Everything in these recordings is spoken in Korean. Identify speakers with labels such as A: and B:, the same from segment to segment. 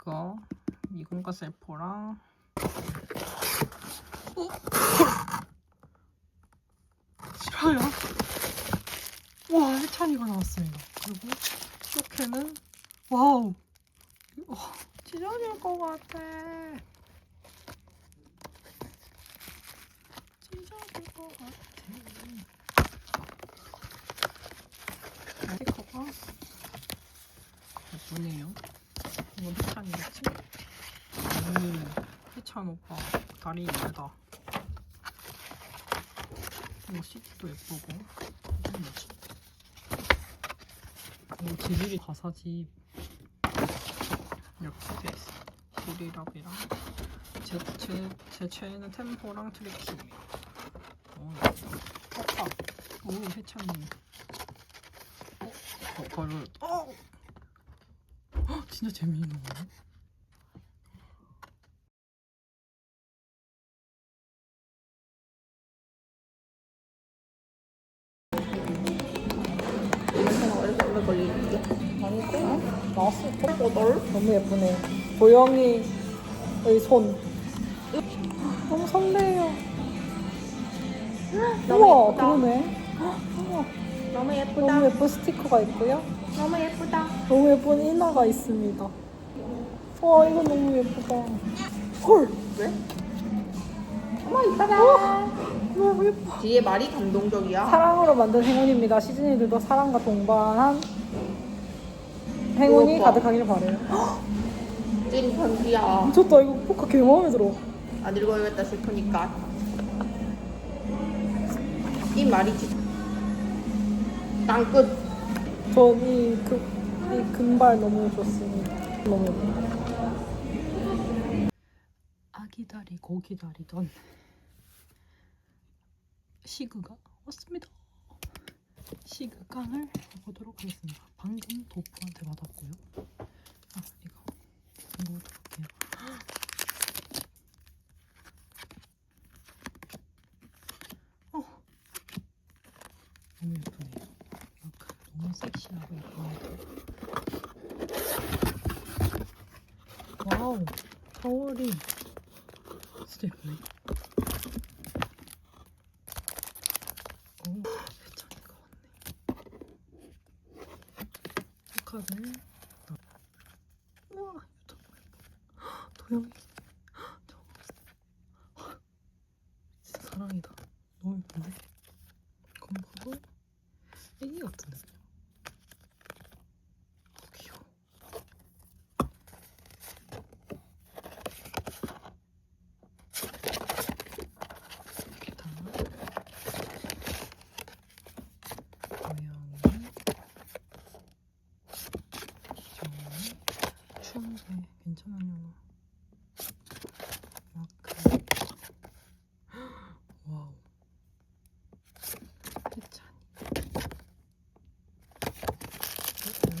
A: 이거 미공과 셀포랑 어? 싫어요. 와 해찬이가 나왔습니다. 그리고 쇼케는 와우 어, 찢어질 것 같아. 찢어질 것 같아. 스티커가 예쁘네요. 이건 해찬이겠지? 오, 해찬 오빠 다리 예쁘다. 이거 CD도 예쁘고. 뭐지? 이거 지들이 가사집 이렇게 돼 있어. 시리랍이랑 제, 제, 제 최애는 템포랑 트리키예요. 어, 예쁘다. 오, 해찬이. 어, 어, 걸을. 어! 헉, 진짜 재미있는. 나왔어. 펄펄 너무 예쁘네. 도영이의 손. 너무 설레요.
B: 너무
A: 우와,
B: 예쁘다.
A: 그러네. 우와,
B: 너무 예쁘다.
A: 너무 예쁜 스티커가 있고요.
B: 너무 예쁘다.
A: 너무 예쁜 인화가 있습니다. 와, 이거 너무 예쁘다. 헐,
B: 왜? 어머 이쁘다.
A: 너무 예뻐.
B: 뒤에 말이 감동적이야.
A: 사랑으로 만든 행운입니다. 시즈니들도 사랑과 동반한 행운이. 가득하기를 바래요.
B: 찐 편지야.
A: 미쳤다. 이거 포카 개 마음에 들어.
B: 안 읽어야겠다 싶으니까. 이 말이 진 땅끝.
A: 전이 그, 이 금발 너무 좋습니다. 너무 예뻐. 아기 다리 고기 다리던 시그가 왔습니다. 시그 깡을 보도록 하겠습니다. 방금 도프한테 받았고요. 아 이거 이거 어떡해요. 어 너무 예쁘네요. 너무 섹시하고 예쁩니다. 와우, 타월이 진짜 예쁘네. 오, 해찬이가 왔네. 포카를 우와, 도영이 진짜 사랑이다. 너무 예쁜데? 건보도 애기 같은데? 어, 귀여워. 다음 고양이 정이 추운데 괜찮으려나 마크 와우 해찬이 센터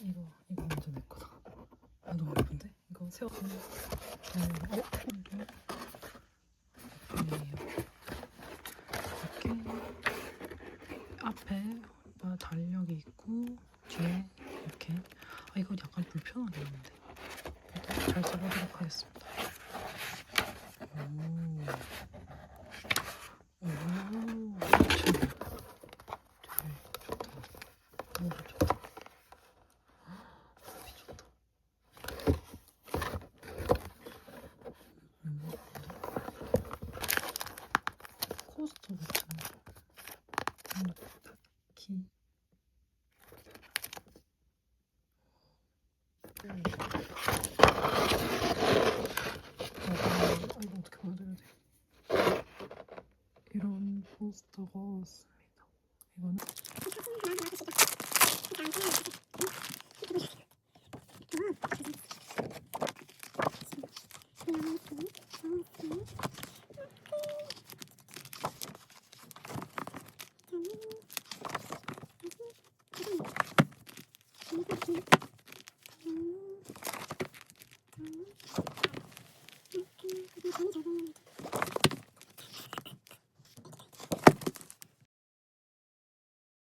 A: 이거 이거 완전 내 거다. 아, 너무 예쁜데? 이거 세워. 음, 어? 이렇게 이렇게 앞에 뭐 달력이 있고 뒤에 이렇게 아 이거 약간 불편하겠는데 일단 잘 잡아보도록 하겠습니다. 오, 또 기. 아, 이거 어떻게 보여드려야 돼? 이런 포스터가 왔습니다. 이거는.